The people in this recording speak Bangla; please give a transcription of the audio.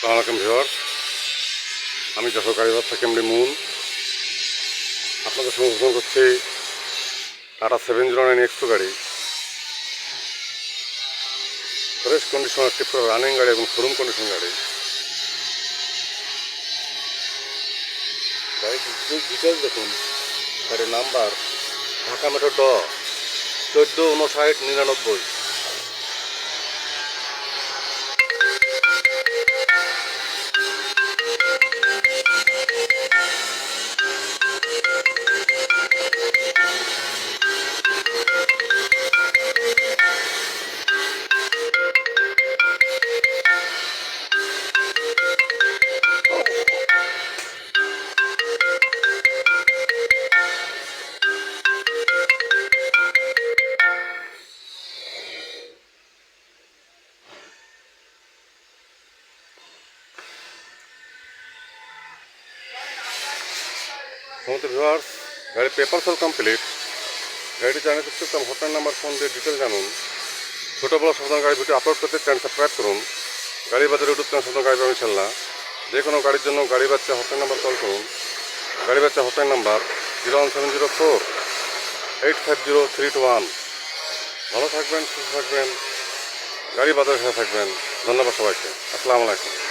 সালামালাইকুম ভিওর আমি যশোর গাড়িবাদ থেকে মুন। আপনাদের ঘোষণা করছি টাটা সেভেন জিরো নাইন এক্সট্রো গাড়ি। ফ্রেশ কন্ডিশন একটি রানিং গাড়ি এবং শোরুম কন্ডিশন গাড়ি। গাড়ির ডিটেলস দেখুন। গাড়ির নাম্বার ঢাকা মেট্রো ড চোদ্দ উনষাট নিরানব্বই। সমস্ত ভিউয়ার্স গাড়ির পেপার সল কমপ্লিট। গাড়িটি জানাতে ইচ্ছুক হোটেল নাম্বার ফোন দিয়ে ডিটেল জানুন। ছোটো বড় সাধারণ গাড়ি ভিডিও আপলোড করতে চ্যানেল সাবস্ক্রাইব করুন। গাড়ি বাজারে ইউটিউব চ্যানেল সাধারণ গাড়ি পাবেন ইনশাল্লাহ যে কোনো গাড়ির জন্য গাড়ি বাচ্চা হোটেল নাম্বার কল করুন। গাড়ি বাচ্চা hotel number zero one seven zero four eight five zero three two one ভালো থাকবেন, সুস্থ থাকবেন, গাড়ি বাজারে সাথে থাকবেন। ধন্যবাদ সবাইকে। আসসালামু আলাইকুম।